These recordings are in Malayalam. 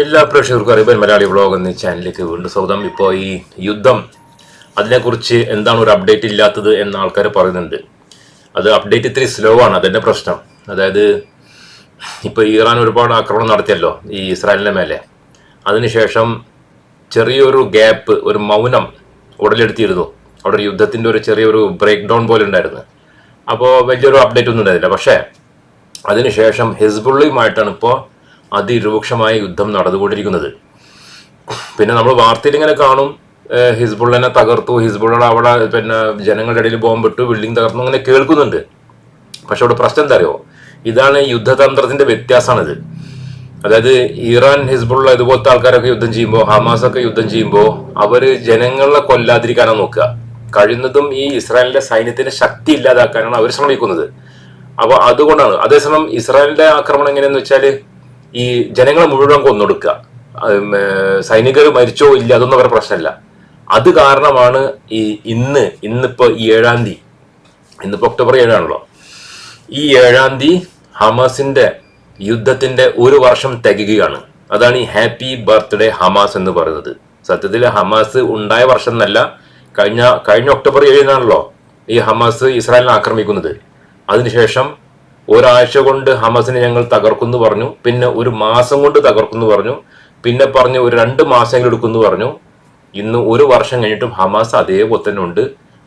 എല്ലാ പ്രേക്ഷകർക്കും അറിയാൻ മലയാളി വ്ളോഗ് എന്ന ചാനലിലേക്ക് വീണ്ടും സ്വാഗതം. ഇപ്പോൾ ഈ യുദ്ധം അതിനെക്കുറിച്ച് എന്താണ് ഒരു അപ്ഡേറ്റ് ഇല്ലാത്തത് എന്ന് ആൾക്കാർ പറയുന്നുണ്ട്. അത് അപ്ഡേറ്റ് ഇത്തിരി സ്ലോ ആണ് അതിന്റെ പ്രശ്നം. അതായത് ഇപ്പോൾ ഇറാൻ ഒരുപാട് ആക്രമണം നടത്തിയല്ലോ ഈ ഇസ്രായേലിന്റെ മേലെ. അതിനുശേഷം ചെറിയൊരു ഗ്യാപ്പ് ഒരു മൗനം ഉടലെടുത്തിരുന്നു അവിടെ യുദ്ധത്തിന്റെ ഒരു ചെറിയൊരു ബ്രേക്ക് ഡൗൺ പോലെ ഉണ്ടായിരുന്നു. അപ്പോൾ വലിയൊരു അപ്ഡേറ്റ് ഒന്നും ഉണ്ടായിരുന്നില്ല. പക്ഷേ അതിനുശേഷം ഹിസ്ബുള്ളിയുമായിട്ടാണ് ഇപ്പോൾ അതിരൂക്ഷമായ യുദ്ധം നടന്നുകൊണ്ടിരിക്കുന്നത്. പിന്നെ നമ്മൾ വാർത്തയിൽ ഇങ്ങനെ കാണും ഹിസ്ബുള്ളനെ തകർത്തു ഹിസ്ബുള്ള അവിടെ പിന്നെ ജനങ്ങളുടെ ഇടയിൽ ബോംബിട്ടു ബിൽഡിംഗ് തകർന്നു അങ്ങനെ കേൾക്കുന്നുണ്ട്. പക്ഷെ അവിടെ പ്രശ്നം എന്താ അറിയോ? ഇതാണ് യുദ്ധതന്ത്രത്തിന്റെ വ്യത്യാസമാണിത്. അതായത് ഇറാൻ ഹിസ്ബുള്ള ഇതുപോലത്തെ ആൾക്കാരൊക്കെ യുദ്ധം ചെയ്യുമ്പോൾ ഹമാസ് ഒക്കെ യുദ്ധം ചെയ്യുമ്പോൾ അവർ ജനങ്ങളെ കൊല്ലാതിരിക്കാനാണ് നോക്കുക. കഴിയുന്നതും ഈ ഇസ്രായേലിന്റെ സൈന്യത്തിന്റെ ശക്തി ഇല്ലാതാക്കാനാണ് അവർ ശ്രമിക്കുന്നത്. അപ്പൊ അതുകൊണ്ടാണ്. അതേസമയം ഇസ്രായേലിന്റെ ആക്രമണം എങ്ങനെയെന്ന് വെച്ചാൽ ഈ ജനങ്ങളെ മുഴുവൻ കൊന്നൊടുക്കുക. സൈനികർ മരിച്ചോ ഇല്ല അതൊന്നും അവരുടെ പ്രശ്നമല്ല. അത് കാരണമാണ് ഈ ഇന്ന് ഇന്നിപ്പോ ഈ ഏഴാം തീയതി. ഇന്നിപ്പോ ഒക്ടോബർ ഏഴാണല്ലോ. ഈ ഏഴാം തീയതി ഹമാസിന്റെ യുദ്ധത്തിന്റെ ഒരു വർഷം തികയുകയാണ്. അതാണ് ഈ ഹാപ്പി ബർത്ത്ഡേ ഹമാസ് എന്ന് പറയുന്നത്. സത്യത്തിൽ ഹമാസ് ഉണ്ടായ വർഷം എന്നല്ല കഴിഞ്ഞ കഴിഞ്ഞ ഒക്ടോബർ ഏഴിനാണല്ലോ ഈ ഹമാസ് ഇസ്രായേലിനെ ആക്രമിക്കുന്നത്. അതിനുശേഷം ഒരാഴ്ച കൊണ്ട് ഹമസിനെ ഞങ്ങൾ തകർക്കുന്നു പറഞ്ഞു പിന്നെ ഒരു മാസം കൊണ്ട് തകർക്കുന്നു പറഞ്ഞു പിന്നെ പറഞ്ഞു ഒരു രണ്ട് മാസമെങ്കിലും എടുക്കുന്നു പറഞ്ഞു. ഇന്ന് ഒരു വർഷം കഴിഞ്ഞിട്ടും ഹമാസ് അതേപോലെ തന്നെ ഉണ്ട്.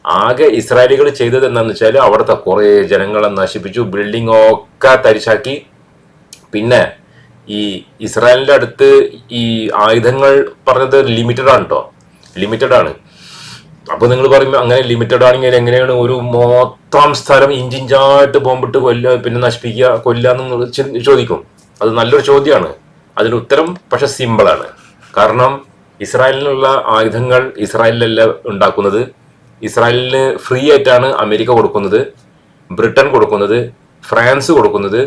ആകെ ഇസ്രായേലികൾ ചെയ്തത് എന്താണെന്ന് വെച്ചാൽ അവിടുത്തെ കുറേ ജനങ്ങളെ നശിപ്പിച്ചു ബിൽഡിംഗ് ഒക്കെ തരിശാക്കി. പിന്നെ ഈ ഇസ്രായേലിന്റെ അടുത്ത് ഈ ആയുധങ്ങൾ പറഞ്ഞത് ലിമിറ്റഡ് ആണ് കേട്ടോ ലിമിറ്റഡ് ആണ്. അപ്പൊ നിങ്ങൾ പറയുമ്പോൾ അങ്ങനെ ലിമിറ്റഡ് ആണെങ്കിൽ എങ്ങനെയാണ് ഒരു മൊത്തം സ്ഥലം ഇഞ്ചിഞ്ചായിട്ട് ബോംബിട്ട് കൊല്ല പിന്നെ നശിപ്പിക്കുക കൊല്ലുക എന്ന് ചോദിക്കും. അത് നല്ലൊരു ചോദ്യമാണ് അതിന് ഉത്തരം പക്ഷെ സിമ്പിളാണ് കാരണം ഇസ്രായേലിനുള്ള ആയുധങ്ങൾ ഇസ്രായേലിലല്ല ഉണ്ടാക്കുന്നത്. ഇസ്രായേലിന് ഫ്രീ ആയിട്ടാണ് അമേരിക്ക കൊടുക്കുന്നത് ബ്രിട്ടൻ കൊടുക്കുന്നത് ഫ്രാൻസ് കൊടുക്കുന്നത്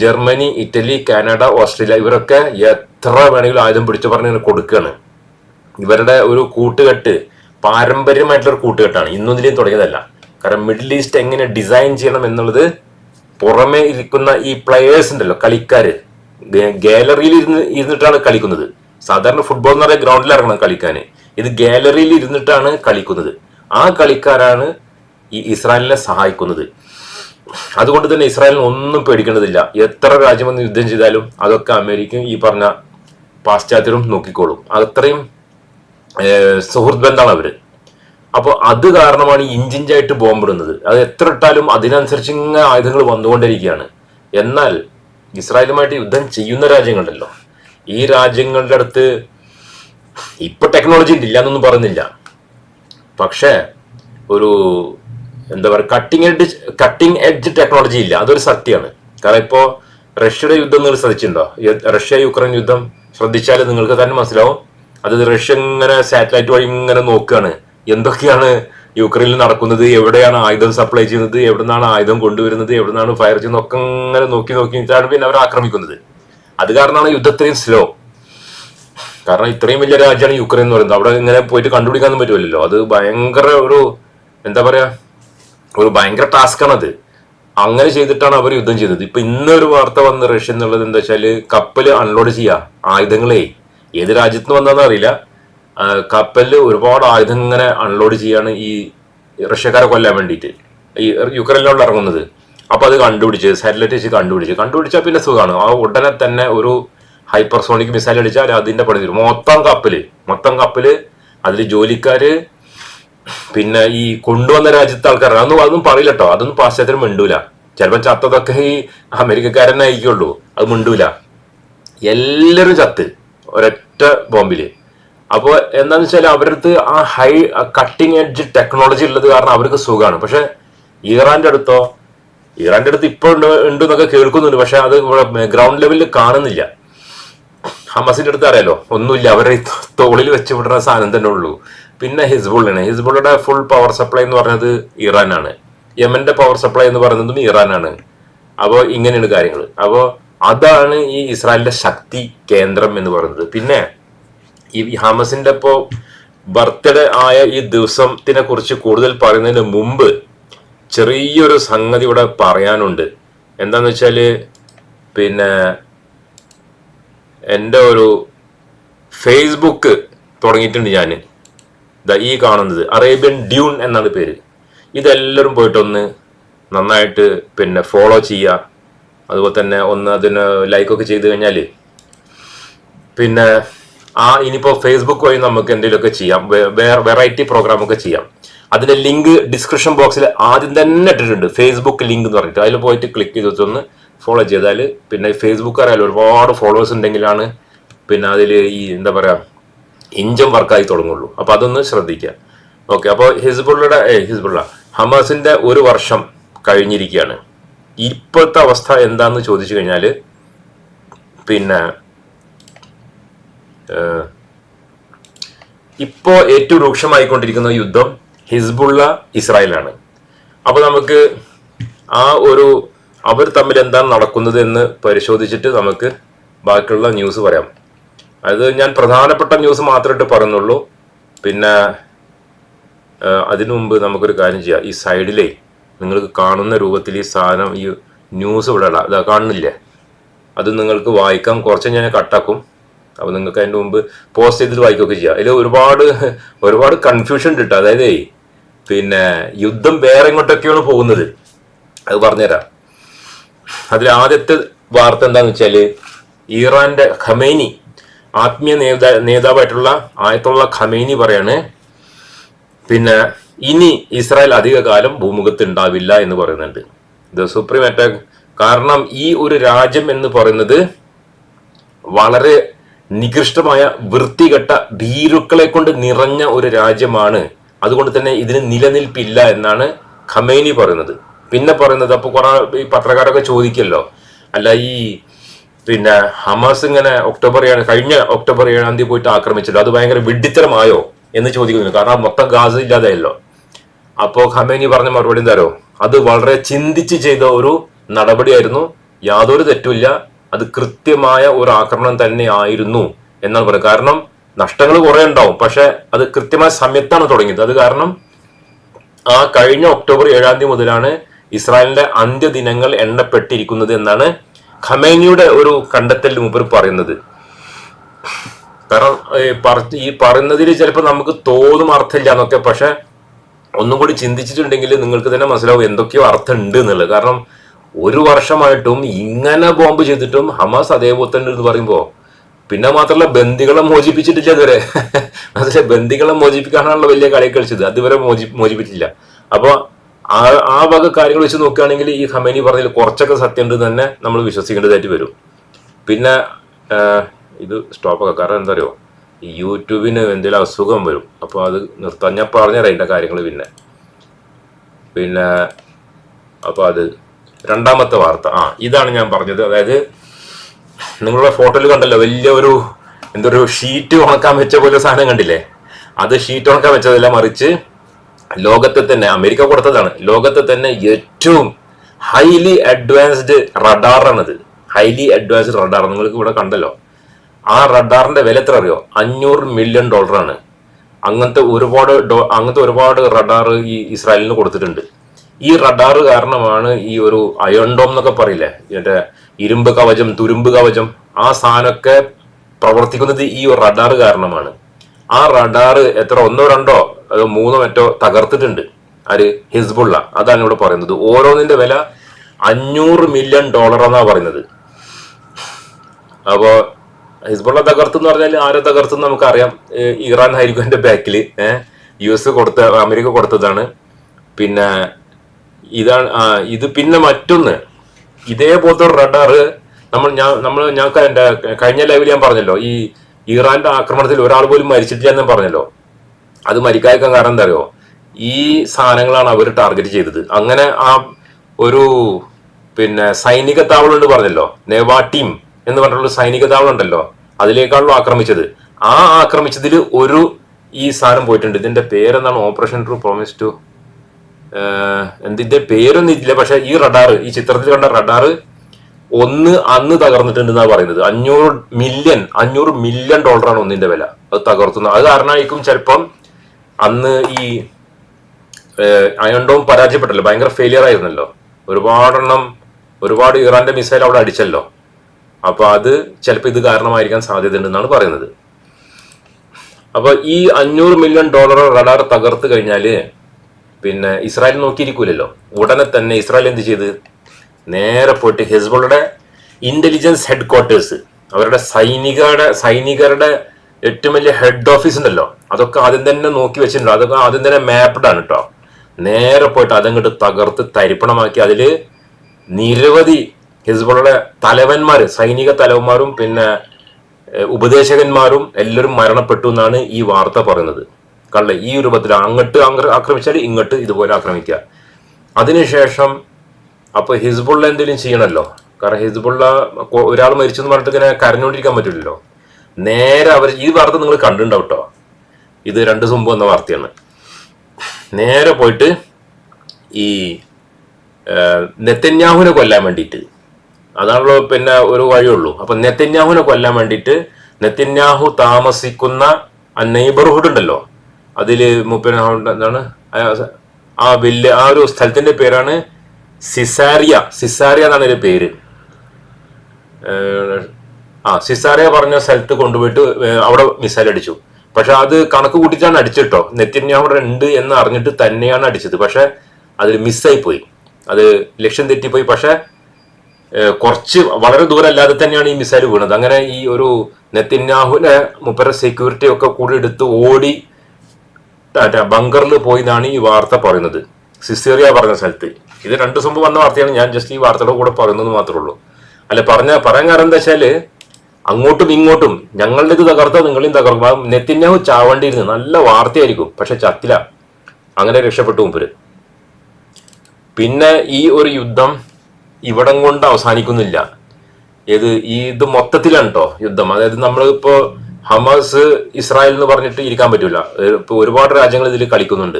ജർമ്മനി ഇറ്റലി കാനഡ ഓസ്ട്രേലിയ ഇവരൊക്കെ എത്ര വേണമെങ്കിലും ആയുധം പിടിച്ചു പറഞ്ഞ് കൊടുക്കുകയാണ് ഇവരുടെ ഒരു കൂട്ടുകെട്ട് പാരമ്പര്യമായിട്ടുള്ള ഒരു കൂട്ടുകെട്ടാണ്. ഇന്നൊന്നിലേയും തുടങ്ങിയതല്ല. കാരണം മിഡിൽ ഈസ്റ്റ് എങ്ങനെ ഡിസൈൻ ചെയ്യണം എന്നുള്ളത് പുറമേ ഇരിക്കുന്ന ഈ പ്ലെയേഴ്സ് ഉണ്ടല്ലോ കളിക്കാര്. ഗാലറിയിൽ ഇരുന്ന് ഇരുന്നിട്ടാണ് കളിക്കുന്നത്. സാധാരണ ഫുട്ബോൾ എന്ന് പറയുന്ന ഗ്രൗണ്ടിൽ ഇറങ്ങണം കളിക്കാൻ ഇത് ഗാലറിയിൽ ഇരുന്നിട്ടാണ് കളിക്കുന്നത്. ആ കളിക്കാരാണ് ഈ ഇസ്രായേലിനെ സഹായിക്കുന്നത്. അതുകൊണ്ട് തന്നെ ഇസ്രായേലിന് ഒന്നും പേടിക്കേണ്ടതില്ല. എത്ര രാജ്യം വന്ന് യുദ്ധം ചെയ്താലും അതൊക്കെ അമേരിക്കയും ഈ പറഞ്ഞ പാശ്ചാത്യരും നോക്കിക്കോളും. അത്രയും സുഹൃത്ത് ബന്ധമാണ് അവർ അപ്പോൾ അത് കാരണമാണ് ഇഞ്ചിഞ്ചായിട്ട് ബോംബിടുന്നത്. അത് എത്ര ഇട്ടാലും അതിനനുസരിച്ച് ഇങ്ങനെ ആയുധങ്ങൾ വന്നുകൊണ്ടിരിക്കുകയാണ്. എന്നാൽ ഇസ്രായേലുമായിട്ട് യുദ്ധം ചെയ്യുന്ന രാജ്യങ്ങളുണ്ടല്ലോ. ഈ രാജ്യങ്ങളുടെ അടുത്ത് ഇപ്പൊ ടെക്നോളജി ഇല്ല എന്നൊന്നും പറയുന്നില്ല. പക്ഷേ ഒരു എന്താ പറയുക cutting edge cutting edge technology ഇല്ല. അതൊരു സത്യമാണ് കാരണം ഇപ്പോ റഷ്യയുടെ യുദ്ധം നിങ്ങൾ ശ്രദ്ധിച്ചിട്ടുണ്ടോ? റഷ്യ യുക്രൈൻ യുദ്ധം ശ്രദ്ധിച്ചാൽ നിങ്ങൾക്ക് തന്നെ മനസ്സിലാവും. അത് റഷ്യ ഇങ്ങനെ സാറ്റലൈറ്റ് വഴി ഇങ്ങനെ നോക്കുകയാണ് എന്തൊക്കെയാണ് യുക്രൈനിൽ നടക്കുന്നത്? എവിടെയാണ് ആയുധം സപ്ലൈ ചെയ്യുന്നത്? എവിടെ നിന്നാണ് ആയുധം കൊണ്ടുവരുന്നത്? എവിടെ നിന്നാണ് ഫയർ ചെയ്യുന്നത്? ഒക്കെ ഇങ്ങനെ നോക്കി നോക്കി വെച്ചാണ് പിന്നെ അവർ ആക്രമിക്കുന്നത്. അത് കാരണമാണ് യുദ്ധത്രയും സ്ലോ കാരണം ഇത്രയും വലിയ രാജ്യമാണ് യുക്രൈൻ എന്ന് പറയുന്നത്. അവിടെ ഇങ്ങനെ പോയിട്ട് കണ്ടുപിടിക്കാൻ പറ്റുമല്ലോ അത് ഭയങ്കര ഒരു എന്താ പറയാ? ഒരു ഭയങ്കര ടാസ്ക്കാണ് അത്. അങ്ങനെ ചെയ്തിട്ടാണ് അവർ യുദ്ധം ചെയ്തത് ഇപ്പൊ ഇന്നൊരു വാർത്ത വന്ന റഷ്യ എന്നുള്ളത് എന്താ വെച്ചാൽ കപ്പൽ അൺലോഡ് ചെയ്യുക ആയുധങ്ങളെ. ഏത് രാജ്യത്ത് നിന്ന് വന്നതെന്ന് അറിയില്ല. കപ്പലിൽ ഒരുപാട് ആയുധം ഇങ്ങനെ അൺലോഡ് ചെയ്യാണ് ഈ റഷ്യക്കാരെ കൊല്ലാൻ വേണ്ടിയിട്ട്. ഈ യുക്രൈനിലോട്ട് ഇറങ്ങുന്നത്. അപ്പൊ അത് കണ്ടുപിടിച്ച് സാറ്റലൈറ്റ് വെച്ച് കണ്ടുപിടിച്ച്. കണ്ടുപിടിച്ചാൽ പിന്നെ സുഖമാണ്. ആ ഉടനെ തന്നെ ഒരു ഹൈപ്പർസോണിക് മിസൈൽ അടിച്ചാൽ അതിന്റെ പണി തീരും. മൊത്തം കപ്പൽ മൊത്തം കപ്പൽ അതിൽ ജോലിക്കാര് പിന്നെ ഈ കൊണ്ടുവന്ന രാജ്യത്തെ ആൾക്കാർ അതൊന്നും അതൊന്നും പറയില്ല കേട്ടോ അതൊന്നും പാശ്ചാത്യം മിണ്ടൂല. ചിലപ്പോൾ ചത്തതൊക്കെ ഈ അമേരിക്കക്കാരനെ ആയിരിക്കുള്ളൂ. അത് മിണ്ടൂല. എല്ലാവരും ചത്ത്. ഒരൊറ്റ ബോംബിൽ. അപ്പോൾ എന്താന്ന് വെച്ചാൽ അവരടുത്ത് ആ ഹൈ കട്ടിങ് എഡ്ജ് ടെക്നോളജി ഉള്ളത് കാരണം അവർക്ക് സുഖമാണ്. പക്ഷെ ഇറാന്റെ അടുത്തോ ഇറാന്റെ അടുത്ത് ഇപ്പോൾ ഉണ്ട് ഉണ്ട് എന്നൊക്കെ കേൾക്കുന്നുണ്ട്. പക്ഷെ അത് ഗ്രൗണ്ട് ലെവലിൽ കാണുന്നില്ല. ഹമസിന്റെ അടുത്ത് അറിയാലോ ഒന്നുമില്ല. അവരുടെ തോളിൽ വെച്ച് വിടുന്ന സാധനം തന്നെ ഉള്ളൂ. പിന്നെ ഹിസ്ബുള്ളാണ്. ഹിസ്ബുള്ളയുടെ ഫുൾ പവർ സപ്ലൈ എന്ന് പറഞ്ഞത് ഇറാനാണ്. യമന്റെ പവർ സപ്ലൈ എന്ന് പറയുന്നതും ഇറാനാണ്. അപ്പോൾ ഇങ്ങനെയാണ് കാര്യങ്ങൾ അപ്പോൾ അതാണ് ഈ ഇസ്രായേലിന്റെ ശക്തി കേന്ദ്രം എന്ന് പറയുന്നത്. പിന്നെ ഈ ഹമസിന്റെ ഇപ്പോ ബർത്ത്ഡേ ആയ ഈ ദിവസത്തിനെ കുറിച്ച് കൂടുതൽ പറയുന്നതിന് മുമ്പ് ചെറിയൊരു സംഗതി ഇവിടെ പറയാനുണ്ട്. എന്താന്ന് വെച്ചാൽ പിന്നെ എന്റെ ഒരു ഫേസ്ബുക്ക് തുടങ്ങിയിട്ടുണ്ട് ഞാൻ ഈ കാണുന്നത്. അറേബ്യൻ ഡ്യൂൺ എന്നാണ് പേര്. ഇതെല്ലാവരും പോയിട്ടൊന്ന് നന്നായിട്ട് പിന്നെ ഫോളോ ചെയ്യുക. അതുപോലെ തന്നെ ഒന്ന് അതിന് ലൈക്കൊക്കെ ചെയ്ത് കഴിഞ്ഞാൽ പിന്നെ ആ ഇനിയിപ്പോൾ ഫേസ്ബുക്ക് വഴി നമുക്ക് എന്തെങ്കിലുമൊക്കെ ചെയ്യാം. വെറൈറ്റി പ്രോഗ്രാം ഒക്കെ ചെയ്യാം. അതിന്റെ ലിങ്ക് ഡിസ്ക്രിപ്ഷൻ ബോക്സിൽ ആദ്യം തന്നെ ഇട്ടിട്ടുണ്ട്. ഫേസ്ബുക്ക് ലിങ്ക് എന്ന് പറഞ്ഞിട്ട്. അതിൽ പോയിട്ട് ക്ലിക്ക് ചെയ്തിട്ടൊന്ന് ഫോളോ ചെയ്താൽ പിന്നെ ഫേസ്ബുക്ക് അറിയാലോ ഒരുപാട് ഫോളോവേഴ്സ് ഉണ്ടെങ്കിലാണ് പിന്നെ അതിൽ ഈ എന്താ പറയുക ഇഞ്ചം വർക്കായി തുടങ്ങുള്ളൂ. അപ്പോൾ അതൊന്ന് ശ്രദ്ധിക്കുക. ഓക്കെ അപ്പോൾ ഹിസ്ബുള്ളയുടെ ഹിസ്ബുള്ള ഹമാസിന്റെ ഒരു വർഷം കഴിഞ്ഞിരിക്കുകയാണ്. ഇപ്പോഴത്തെ അവസ്ഥ എന്താന്ന് ചോദിച്ചു കഴിഞ്ഞാൽ പിന്നെ ഇപ്പോൾ ഇപ്പോ ഏറ്റവും രൂക്ഷമായിക്കൊണ്ടിരിക്കുന്ന യുദ്ധം ഹിസ്ബുള്ള ഇസ്രായേലാണ്. അപ്പോൾ നമുക്ക് ആ ഒരു അവർ തമ്മിൽ എന്താണ് നടക്കുന്നത് എന്ന് പരിശോധിച്ചിട്ട് നമുക്ക് ബാക്കിയുള്ള ന്യൂസ് പറയാം. അത് ഞാൻ പ്രധാനപ്പെട്ട ന്യൂസ് മാത്രമായിട്ട് പറയുന്നുള്ളൂ. പിന്നെ അതിനു മുമ്പ് നമുക്കൊരു കാര്യം ചെയ്യാം. ഈ സൈഡിലേ നിങ്ങൾക്ക് കാണുന്ന രൂപത്തിൽ ഈ സാധനം ഈ ന്യൂസ് ഇവിടെ ഇടാം. ഇതാ കാണുന്നില്ലേ? അത് നിങ്ങൾക്ക് വായിക്കാം. കുറച്ച് ഞാൻ കട്ടാക്കും. അപ്പോൾ നിങ്ങൾക്ക് അതിന്റെ മുമ്പ് പോസ്റ്റ് ചെയ്തിട്ട് വായിക്കുകയൊക്കെ ചെയ്യാം. അതിൽ ഒരുപാട് ഒരുപാട് കൺഫ്യൂഷൻ ഉണ്ട് കേട്ടോ അതായത് പിന്നെ യുദ്ധം വേറെ എങ്ങോട്ടൊക്കെയാണ് പോകുന്നത്? അത് പറഞ്ഞുതരാം. അതിൽ ആദ്യത്തെ വാർത്ത എന്താണെന്ന് വെച്ചാൽ ഇറാന്റെ ഖമേനി ആത്മീയ നേതാ നേതാവായിട്ടുള്ള ആയത്തുള്ള ഖമേനി പറയാണ്. പിന്നെ ഇനി ഇസ്രായേൽ അധികകാലം ഭൂമുഖത്ത് ഉണ്ടാവില്ല എന്ന് പറയുന്നുണ്ട്. ദ സുപ്രീം അറ്റാക്ക് കാരണം ഈ ഒരു രാജ്യം എന്ന് പറയുന്നത് വളരെ നികൃഷ്ടമായ വൃത്തികെട്ട ഭീരുക്കളെ കൊണ്ട് നിറഞ്ഞ ഒരു രാജ്യമാണ്. അതുകൊണ്ട് തന്നെ ഇതിന് നിലനിൽപ്പില്ല എന്നാണ് ഖമേനി പറയുന്നത്. പിന്നെ പറയുന്നത് അപ്പൊ കുറെ ഈ പത്രക്കാരൊക്കെ ചോദിക്കല്ലോ. അല്ല ഈ പിന്നെ ഹമാസ് ഇങ്ങനെ ഒക്ടോബർ ഏഴ് കഴിഞ്ഞ ഒക്ടോബർ ഏഴാം തീയതി പോയിട്ട് ആക്രമിച്ചല്ലോ. അത് ഭയങ്കര വിഡ്ഢിത്തരമായോ എന്ന് ചോദിക്കുന്നു കാരണം മൊത്തം ഗാസ് ഇല്ലാതെയല്ലോ. അപ്പോ ഖമേനി പറഞ്ഞ മറുപടി എന്താരോ അത് വളരെ ചിന്തിച്ച് ചെയ്ത ഒരു നടപടിയായിരുന്നു. യാതൊരു തെറ്റുമില്ല. അത് കൃത്യമായ ഒരു ആക്രമണം തന്നെ ആയിരുന്നു എന്നാണ് പറയുന്നത്. കാരണം നഷ്ടങ്ങൾ കുറെ ഉണ്ടാവും. പക്ഷെ അത് കൃത്യമായ സമയത്താണ് തുടങ്ങിയത്. അത് കാരണം ആ കഴിഞ്ഞ ഒക്ടോബർ ഏഴാം തീയതി മുതലാണ് ഇസ്രായേലിന്റെ അന്ത്യദിനങ്ങൾ എണ്ണപ്പെട്ടിരിക്കുന്നത് എന്നാണ് ഖമേനിയുടെ ഒരു കണ്ടെത്തൽ മുമ്പ് പറയുന്നത്. കാരണം ഈ പറയുന്നതിൽ ചിലപ്പോൾ നമുക്ക് തോന്നും അർത്ഥമില്ല എന്നൊക്കെ. പക്ഷെ ഒന്നും കൂടി ചിന്തിച്ചിട്ടുണ്ടെങ്കിൽ നിങ്ങൾക്ക് തന്നെ മനസ്സിലാവും എന്തൊക്കെയോ അർത്ഥം ഉണ്ട് എന്നുള്ളത്. കാരണം ഒരു വർഷമായിട്ടും ഇങ്ങനെ ബോംബ് ചെയ്തിട്ടും ഹമാസ് അതേപോലെ തന്നെ എന്ന് പറയുമ്പോൾ പിന്നെ മാത്രമല്ല ബന്ദികളെ മോചിപ്പിച്ചിട്ടില്ല ഇതുവരെ. അതിലെ ബന്ദികളെ മോചിപ്പിക്കാനാണല്ലോ വലിയ കളി കളിച്ചത്. അതുവരെ മോചി മോചിപ്പിച്ചില്ല അപ്പോൾ ആ ആ വക കാര്യങ്ങൾ വെച്ച് നോക്കുകയാണെങ്കിൽ ഈ ഹമേനി പറഞ്ഞതിൽ കുറച്ചൊക്കെ സത്യം ഉണ്ട് തന്നെ നമ്മൾ വിശ്വസിക്കേണ്ടതായിട്ട് വരും. പിന്നെ ഇത് സ്റ്റോപ്പ് ആക്കാം. കാരണം എന്താ പറയുക ഈ യൂട്യൂബിന് എന്തെങ്കിലും അസുഖം വരും അപ്പോൾ അത് നിർത്താൻ ഞാൻ പറഞ്ഞുതരാം അതിന്റെ കാര്യങ്ങൾ പിന്നെ. പിന്നെ അപ്പോൾ അത് രണ്ടാമത്തെ വാർത്ത. ആ ഇതാണ് ഞാൻ പറഞ്ഞത്. അതായത് നിങ്ങളുടെ ഫോട്ടോയിൽ കണ്ടല്ലോ വലിയ ഒരു എന്തൊരു ഷീറ്റ് ഉണക്കാൻ വെച്ച പോലെ സാധനം കണ്ടില്ലേ? അത് ഷീറ്റ് ഉണക്കാൻ വെച്ചതല്ല മറിച്ച് ലോകത്തെ തന്നെ അമേരിക്ക കൊടുത്തതാണ്. ലോകത്തെ തന്നെ ഏറ്റവും ഹൈലി അഡ്വാൻസ്ഡ് റഡാറാണിത് ഹൈലി അഡ്വാൻസ്ഡ് റഡാർ നിങ്ങൾക്ക് ഇവിടെ കണ്ടല്ലോ. ആ റഡാറിന്റെ വില എത്ര അറിയോ? അഞ്ഞൂറ് മില്യൺ ഡോളറാണ് അങ്ങനത്തെ ഒരുപാട് ഡോ- അങ്ങനത്തെ ഒരുപാട് റഡാർ ഈ ഇസ്രായേലിന് കൊടുത്തിട്ടുണ്ട്. ഈ റഡാർ കാരണമാണ് ഈ ഒരു അയൺഡോം എന്നൊക്കെ പറയില്ലേ? മറ്റേ ഇരുമ്പ് കവചം തുരുമ്പ് കവചം ആ സാധനമൊക്കെ പ്രവർത്തിക്കുന്നത് ഈ റഡാർ കാരണമാണ്. ആ റഡാർ എത്ര ഒന്നോ രണ്ടോ അതോ മൂന്നോ മറ്റോ തകർത്തിട്ടുണ്ട്. ആര്? ഹിസ്ബുള്ള. അതാണ് ഇവിടെ പറയുന്നത്. ഓരോന്നിന്റെ വില അഞ്ഞൂറ് മില്യൺ ഡോളർ എന്നാ പറയുന്നത്. അപ്പോ ഹിസ്ബുള്ള തകർത്തു എന്ന് പറഞ്ഞാൽ ആരെ തകർത്തു നമുക്കറിയാം. ഇറാൻ എന്റെ ബാക്കിൽ യു എസ് കൊടുത്ത അമേരിക്ക കൊടുത്തതാണ്. പിന്നെ ഇതാണ് ഇത് പിന്നെ മറ്റൊന്ന്. ഇതേപോലത്തെ റഡാർ നമ്മൾ ഞാൻ നമ്മൾ ഞങ്ങൾക്ക് എന്റെ കഴിഞ്ഞ ലൈവിൽ ഞാൻ പറഞ്ഞല്ലോ ഈ ഇറാന്റെ ആക്രമണത്തിൽ ഒരാൾ പോലും മരിച്ചിട്ടില്ല എന്ന് പറഞ്ഞല്ലോ. അത് മരിക്കാതിരിക്കാൻ കാരണം എന്താ അറിയോ? ഈ സാധനങ്ങളാണ് അവർ ടാർഗറ്റ് ചെയ്തത്. അങ്ങനെ ആ ഒരു പിന്നെ സൈനിക താവളം പറഞ്ഞല്ലോ നെവാ ടീം. എന്ന് പറഞ്ഞിട്ടുള്ള സൈനിക താവളം ഉണ്ടല്ലോ അതിലേക്കാണല്ലോ ആക്രമിച്ചത്. ആ ആക്രമിച്ചതിൽ ഒരു ഈ സാധനം പോയിട്ടുണ്ട്. ഇതിന്റെ പേരെന്താണ്? ഓപ്പറേഷൻ ട്രൂ പ്രോമിസ് ടു എന്തിന്റെ പേരൊന്നും ഇല്ല. പക്ഷെ ഈ റഡാർ ഈ ചിത്രത്തിൽ കണ്ട റഡാർ ഒന്ന് അന്ന് തകർന്നിട്ടുണ്ടെന്നാ പറയുന്നത്. അഞ്ഞൂറ് മില്യൺ അഞ്ഞൂറ് മില്യൺ ഡോളറാണ് ഒന്നിന്റെ വില. അത് തകർത്തുന്നത് അത് കാരണമായിരിക്കും ചിലപ്പം അന്ന് ഈ അയൺഡോം പരാജയപ്പെട്ടല്ലോ. ഭയങ്കര ഫെയിലിയർ ആയിരുന്നല്ലോ. ഒരുപാടെണ്ണം ഒരുപാട് ഇറാന്റെ മിസൈൽ അവിടെ അടിച്ചല്ലോ. അപ്പൊ അത് ചിലപ്പോൾ ഇത് കാരണമായിരിക്കാൻ സാധ്യതയുണ്ടെന്നാണ് പറയുന്നത്. അപ്പൊ ഈ അഞ്ഞൂറ് മില്യൺ ഡോളർ റഡാർ തകർത്ത് കഴിഞ്ഞാൽ പിന്നെ ഇസ്രായേൽ നോക്കിയിരിക്കൂലല്ലോ. ഉടനെ തന്നെ ഇസ്രായേൽ എന്ത് ചെയ്ത്? നേരെ പോയിട്ട് ഹിസ്ബുളുടെ ഇന്റലിജൻസ് ഹെഡ് ക്വാർട്ടേഴ്സ് അവരുടെ സൈനികരുടെ സൈനികരുടെ ഏറ്റവും വലിയ ഹെഡ് ഓഫീസ് ഉണ്ടല്ലോ. അതൊക്കെ ആദ്യം തന്നെ നോക്കി വെച്ചിട്ടുണ്ടോ. അതൊക്കെ ആദ്യം തന്നെ മാപ്ഡ് ആണ് കേട്ടോ നേരെ പോയിട്ട് അതങ്ങോട്ട് തകർത്ത് തരിപ്പണമാക്കി അതിൽ നിരവധി ഹിസ്ബുളുടെ തലവന്മാർ സൈനിക തലവന്മാരും പിന്നെ ഉപദേശകന്മാരും എല്ലാവരും മരണപ്പെട്ടു എന്നാണ് ഈ വാർത്ത പറയുന്നത്. കള്ള ഈ രൂപത്തിൽ അങ്ങോട്ട് അങ്ങ- ആക്രമിച്ചാൽ ഇങ്ങോട്ട് ഇതുപോലെ ആക്രമിക്കുക. അതിനുശേഷം അപ്പൊ ഹിസ്ബുള്ള എന്തെങ്കിലും ചെയ്യണമല്ലോ കാരണം ഹിസ്ബുള്ള ഒരാൾ മരിച്ചു എന്ന് പറഞ്ഞിട്ട് ഇങ്ങനെ കരഞ്ഞുകൊണ്ടിരിക്കാൻ പറ്റില്ലല്ലോ? നേരെ അവർ ഈ വാർത്ത നിങ്ങൾ കണ്ടിട്ടുണ്ടാവും കേട്ടോ ഇത് രണ്ട് മുമ്പ് വന്ന വാർത്തയാണ്. നേരെ പോയിട്ട് ഈ നെത്തന്യാഹുവിനെ കൊല്ലാൻ വേണ്ടിയിട്ട് അതാണല്ലോ പിന്നെ ഒരു വഴിയുള്ളൂ. അപ്പൊ നെത്തന്യാഹുവിനെ കൊല്ലാൻ വേണ്ടിയിട്ട് നെത്തന്യാഹു താമസിക്കുന്ന ആ നെയ്ബർഹുഡ് ഉണ്ടല്ലോ. അതിൽ മുപ്പന എന്താണ്? ആ- വില്ല ആ ഒരു സ്ഥലത്തിന്റെ പേരാണ് സിസാരിയ. സിസാരിയ എന്നാണ് ഇതിന്റെ പേര്. ആ സിസാറിയ പറഞ്ഞ സ്ഥലത്ത് കൊണ്ടുപോയിട്ട് അവിടെ മിസൈൽ അടിച്ചു. പക്ഷെ അത് കണക്ക് കൂട്ടിച്ചാണ് അടിച്ചിട്ടോ. നെത്തിന്യാഹു ഉണ്ട് എന്ന് അറിഞ്ഞിട്ട് തന്നെയാണ് അടിച്ചത്. പക്ഷെ അതിൽ മിസ്സായി പോയി. അത് ലക്ഷ്യം തെറ്റിപ്പോയി. പക്ഷെ കുറച്ച് വളരെ ദൂരം അല്ലാതെ തന്നെയാണ് ഈ മിസൈൽ വീണത്. അങ്ങനെ ഈ ഒരു നെത്തിന്യാഹുവിനെ മുപ്പര സെക്യൂരിറ്റി ഒക്കെ കൂടി എടുത്ത് ഓടി ബങ്കറിൽ പോയി എന്നാണ് ഈ വാർത്ത പറയുന്നത്. സിസേറിയ പറഞ്ഞ സ്ഥലത്ത്. ഇത് രണ്ട് സംഭവം വന്ന വാർത്തയാണ്. ഞാൻ ജസ്റ്റ് ഈ വാർത്തയുടെ കൂടെ പറയുന്നത് മാത്രമേ ഉള്ളൂ. അല്ല പറഞ്ഞ പറയാൻ കാരണം എന്താ വെച്ചാൽ അങ്ങോട്ടും ഇങ്ങോട്ടും ഞങ്ങളുടെ ഇത് തകർത്ത നിങ്ങളെയും തകർക്കും. നെത്തിന്യാഹു ചാവേണ്ടിയിരുന്നു നല്ല വാർത്തയായിരിക്കും. പക്ഷെ ചത്തില അങ്ങനെ രക്ഷപ്പെട്ടു മുമ്പര് പിന്നെ ഈ ഒരു യുദ്ധം ഇവിടം കൊണ്ട് അവസാനിക്കുന്നില്ല. ഏത് ഈ ഇത് മൊത്തത്തിലാണ് കേട്ടോ യുദ്ധം. അതായത് നമ്മളിപ്പോ ഹമാസ് ഇസ്രായേൽ എന്ന് പറഞ്ഞിട്ട് ഇരിക്കാൻ പറ്റൂല. ഇപ്പൊ ഒരുപാട് രാജ്യങ്ങൾ ഇതിൽ കളിക്കുന്നുണ്ട്.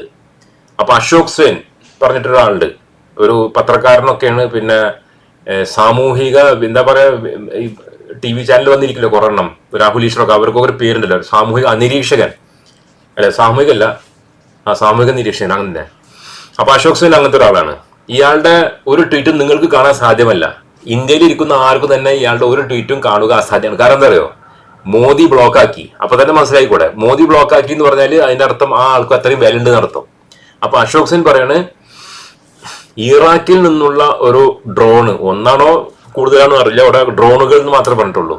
അപ്പൊ അശോക് സെൻ പറഞ്ഞിട്ടൊരാളുണ്ട് ഒരു പത്രക്കാരനൊക്കെയാണ് പിന്നെ സാമൂഹിക എന്താ പറയാ ടി വി ചാനൽ വന്നിരിക്കില്ല കുറെ എണ്ണം രാഹുൽ ഈശ്വറൊക്കെ അവർക്കൊക്കെ ഒരു പേരുണ്ടല്ലോ. സാമൂഹിക അനിരീക്ഷകൻ. അല്ലെ സാമൂഹികല്ല. ആ സാമൂഹിക നിരീക്ഷകൻ അങ്ങനെ അപ്പൊ അശോക് സെൻ അങ്ങനത്തെ ഒരാളാണ്. ഇയാളുടെ ഒരു ട്വീറ്റും നിങ്ങൾക്ക് കാണാൻ സാധ്യമല്ല. ഇന്ത്യയിൽ ഇരിക്കുന്ന ആർക്കും തന്നെ ഇയാളുടെ ഒരു ട്വീറ്റും കാണുക അസാധ്യമാണ്. കാരണം എന്താ അറിയോ മോദി ബ്ലോക്കാക്കി അപ്പൊ തന്നെ മനസ്സിലായിക്കൂടെ? മോദി ബ്ലോക്കാക്കി എന്ന് പറഞ്ഞാൽ അതിന്റെ അർത്ഥം ആ ആൾക്ക് അത്രയും വില ഉണ്ട് നടത്തും അപ്പൊ അശോക് സെൻ പറയാണ് ഇറാഖിൽ നിന്നുള്ള ഒരു ഡ്രോണ് ഒന്നാണോ കൂടുതലാണോ അറിയില്ല. അവിടെ ഡ്രോണുകൾ എന്ന് മാത്രമേ പറഞ്ഞിട്ടുള്ളൂ.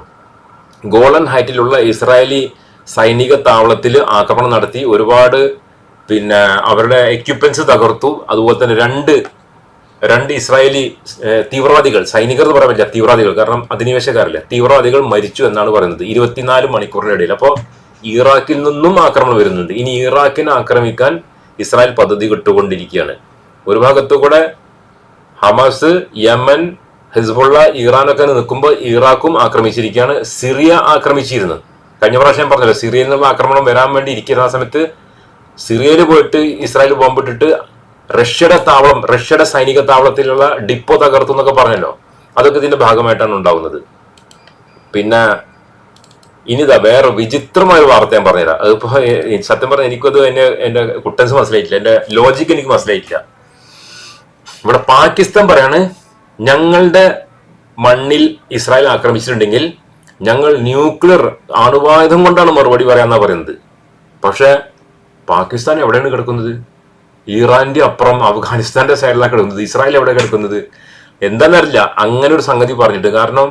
ഗോളൻ ഹൈറ്റിലുള്ള ഇസ്രായേലി സൈനിക താവളത്തിൽ ആക്രമണം നടത്തി. ഒരുപാട് പിന്നെ അവരുടെ എക്യുപ്മെന്റ്സ് തകർത്തു. അതുപോലെ തന്നെ രണ്ട് രണ്ട് ഇസ്രായേലി തീവ്രവാദികൾ സൈനികർ എന്ന് പറയാൻ പറ്റില്ല തീവ്രവാദികൾ കാരണം അധിനിവേശക്കാരില്ല തീവ്രവാദികൾ മരിച്ചു എന്നാണ് പറയുന്നത്. ഇരുപത്തിനാല് മണിക്കൂറിനിടയിൽ അപ്പോൾ ഇറാഖിൽ നിന്നും ആക്രമണം വരുന്നുണ്ട്. ഇനി ഇറാഖിനെ ആക്രമിക്കാൻ ഇസ്രായേൽ പദ്ധതി കിട്ടുകൊണ്ടിരിക്കുകയാണ് ഒരു ഭാഗത്തു കൂടെ ഹമാസ് യമൻ ഹിസ്ബുള്ള ഇറാനൊക്കെ നിൽക്കുമ്പോൾ ഇറാഖും ആക്രമിച്ചിരിക്കുകയാണ്. സിറിയ ആക്രമിച്ചിരുന്നു. കഴിഞ്ഞ പ്രാവശ്യം പറഞ്ഞല്ലോ സിറിയയിൽ നിന്ന് ആക്രമണം വരാൻ വേണ്ടി ഇരിക്കുന്ന സമയത്ത് സിറിയയിൽ പോയിട്ട് ഇസ്രായേൽ ബോംബിട്ടിട്ട് റഷ്യയുടെ താവളം റഷ്യയുടെ സൈനിക താവളത്തിലുള്ള ഡിപ്പോ തകർത്തു എന്നൊക്കെ പറഞ്ഞല്ലോ. അതൊക്കെ ഇതിന്റെ ഭാഗമായിട്ടാണ് ഉണ്ടാവുന്നത്. പിന്നെ ഇനിതാ വേറെ വിചിത്രമായ വാർത്ത ഞാൻ പറഞ്ഞുതരാം. അതിപ്പോ സത്യം പറഞ്ഞാൽ എനിക്കത് എന്റെ എന്റെ കുട്ടൻസ് മനസ്സിലായിട്ടില്ല. എന്റെ ലോജിക്ക് എനിക്ക് മനസ്സിലായിട്ടില്ല. ഇവിടെ പാകിസ്ഥാൻ പറയാണ് ഞങ്ങളുടെ മണ്ണിൽ ഇസ്രായേൽ ആക്രമിച്ചിട്ടുണ്ടെങ്കിൽ ഞങ്ങൾ ന്യൂക്ലിയർ അണുവായുധം കൊണ്ടാണ് മറുപടി പറയാന്നാ പറയുന്നത്. പക്ഷെ പാകിസ്ഥാൻ എവിടെയാണ് കിടക്കുന്നത്? ഇറാന്റെ അപ്പുറം അഫ്ഗാനിസ്ഥാന്റെ സൈഡിലാണ് കിടക്കുന്നത്. ഇസ്രായേൽ എവിടെ കിടക്കുന്നത്? എന്താണെന്നറിയില്ല അങ്ങനെ ഒരു സംഗതി പറഞ്ഞിട്ട്. കാരണം